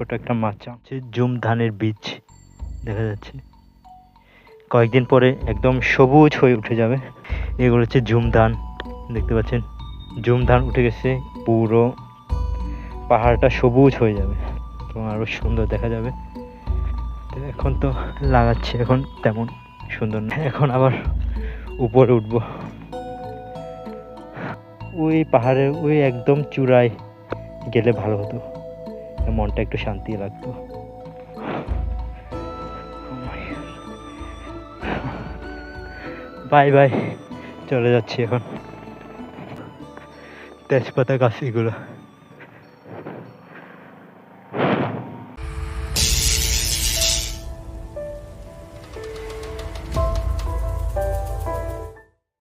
ছোট একটা মাচা হচ্ছে জুম ধানের বীজ, দেখা যাচ্ছে। কয়েকদিন পরে একদম সবুজ হয়ে উঠে যাবে। এগুলো হচ্ছে জুম ধান দেখতে পাচ্ছেন? জুম ধান উঠে গেছে, পুরো পাহাড়টা সবুজ হয়ে যাবে। তো আরও সুন্দর দেখা যাবে। এখন তো লাগাচ্ছে, এখন তেমন সুন্দর না। এখন আবার উপরে উঠবো। ওই পাহাড়ের ওই একদম চূড়ায় গেলে ভালো হতো। মনটা একটু শান্তি লাগতো। বাই বাই চলে যাচ্ছি এখন। তেজপাতা গাছ এগুলো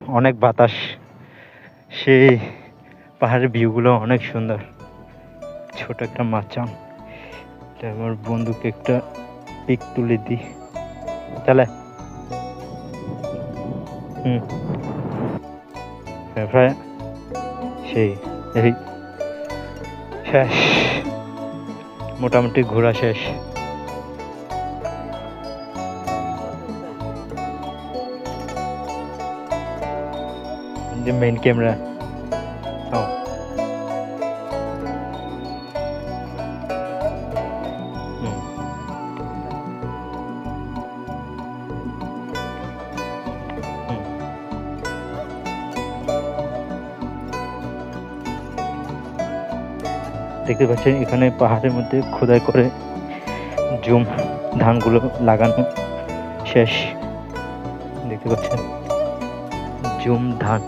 অনেক বাতাস। সেই পাহাড়ের ভিউগুলো অনেক সুন্দর। ছোট একটা মাচাং আমার বন্ধুকে একটা পিক তুলে দিই। তাহলে। হুম। সেই, এই। শেষ। মোটামুটি ঘোরা শেষ। যে মেইন ক্যামেরা দেখতে পাচ্ছেন, এখানে পাহাড়ের মধ্যে খোদাই করে জুম ধানগুলো লাগানো শেষ। দেখতে পাচ্ছেন, জুম ধান,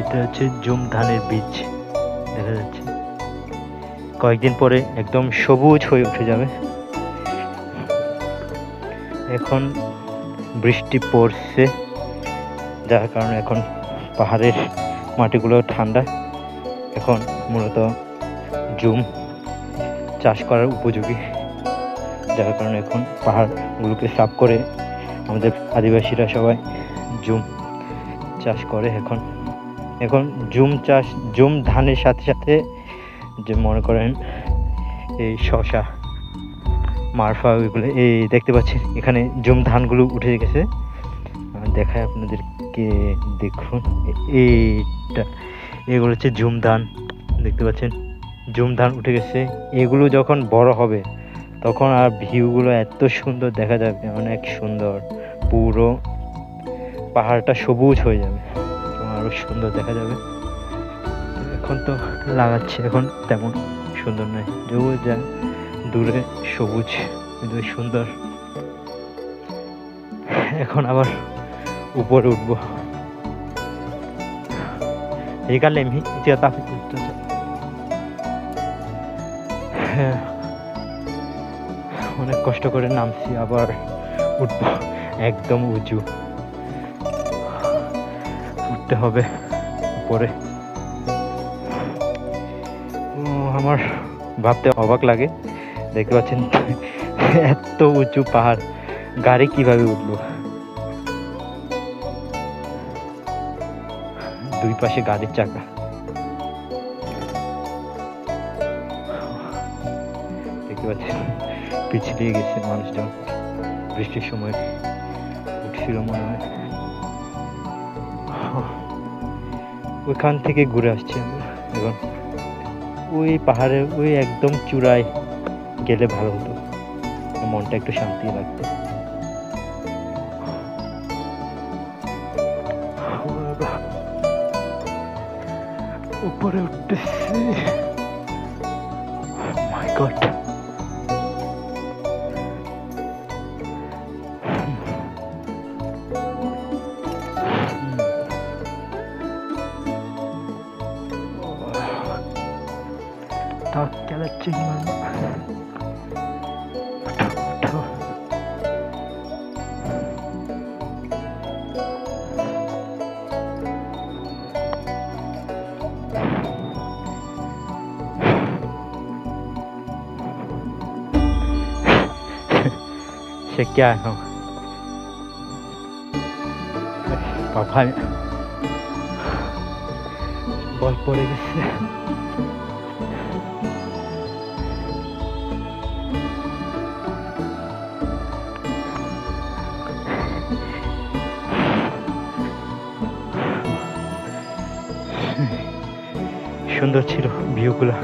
এটা হচ্ছে জুম ধানের বীজ, দেখা যাচ্ছে। কয়েকদিন পরে একদম সবুজ হয়ে উঠে যাবে। এখন বৃষ্টি পড়ছে, যার কারণে এখন পাহাড়ের মাটিগুলো ঠান্ডা। এখন মূলত জুম চাষ করার উপযোগী। যার কারণে এখন পাহাড়গুলোকে সাফ করে আমাদের আদিবাসীরা সবাই জুম চাষ করে এখন। এখন জুম চাষ, জুম ধানের সাথে সাথে যে মনে করেন এই শশা মারফা ওইগুলো, এই দেখতে পাচ্ছেন, এখানে জুম ধানগুলো উঠে গেছে। দেখায় আপনাদেরকে, দেখুন, এইটা, এগুলো হচ্ছে জুম ধান, দেখতে পাচ্ছেন? জুম ধান উঠে গেছে। এগুলো যখন বড় হবে, তখন আর ভিউগুলো এত সুন্দর দেখা যাবে, অনেক সুন্দর। পুরো পাহাড়টা সবুজ হয়ে যাবে আরও সুন্দর দেখা যাবে। এখন তো লাগাচ্ছে, এখন তেমন সুন্দর নয়। যবু যা দূরে সবুজ, কিন্তু সুন্দর। এখন আবার উপরে উঠবো। এই কালে আমি অনেক কষ্ট করে নামছি, আবার উঠবো। একদম উঁচু। উঠতে হবে উপরে। আমার ভাবতে অবাক লাগে। দেখতে পাচ্ছেন, এত উঁচু পাহাড়। গাড়ি কীভাবে উঠল? দুই পাশে গাড়ির চাকা। দেখতে পাচ্ছেন। পিছলিয়ে গেছে মানুষজন বৃষ্টির সময় উঠছিল মনে হয়। ওইখান থেকে ঘুরে আসছি এখন ওই পাহাড়ে, ওই একদম চূড়ায় গেলে ভালো হতো। মনটা একটু শান্তি লাগতো। উপরে উঠতেছি। মাই গড ঠক চালাচ্ছে sẽ cha không বাবা বল পড়ে গেছে সুন্দর ছিল ভিউগুলো।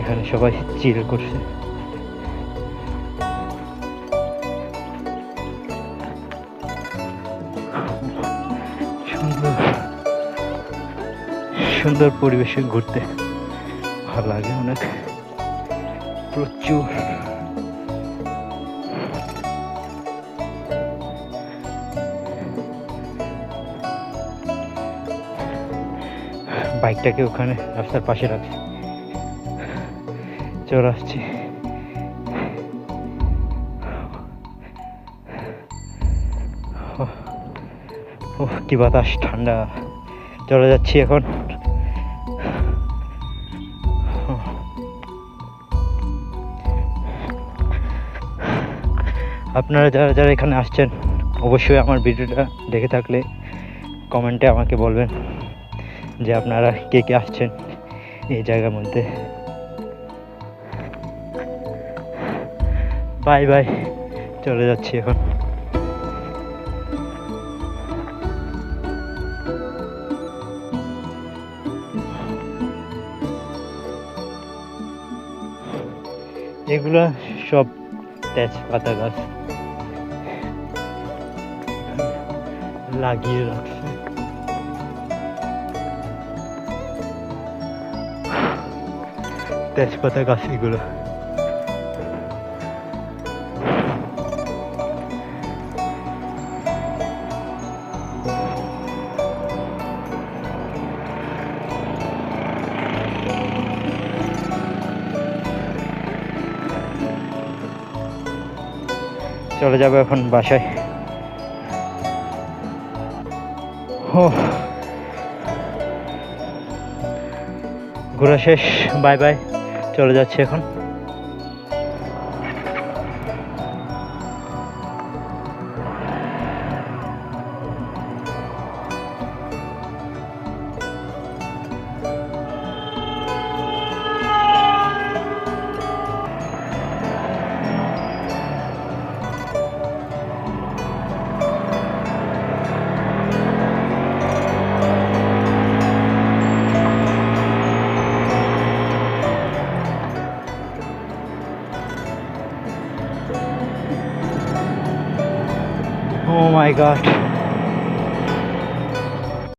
এখানে সবাই চিল করছে। সুন্দর পরিবেশে ঘুরতে ভালো লাগে অনেক। প্রচুর। বাইকটাকে ওখানে রাস্তার পাশে রাখছি। চলে আসছি। কি বাতাস, ঠান্ডা। চলে যাচ্ছি এখন। আপনারা যারা যারা এখানে আসছেন, অবশ্যই আমার ভিডিওটা দেখে থাকলে কমেন্টে আমাকে বলবেন যে আপনারা কে কে আসছেন এই জায়গার মধ্যে। বাই বাই চলে যাচ্ছি এখন। এগুলা সব তেজপাতা গাছ। লাগিয়ে রাখছে তেজপাতা গাছ এগুলো চলে যাবে এখন বাসায়। ঘোরা শেষ বাই বাই চলে যাচ্ছে এখন। ও মাই গড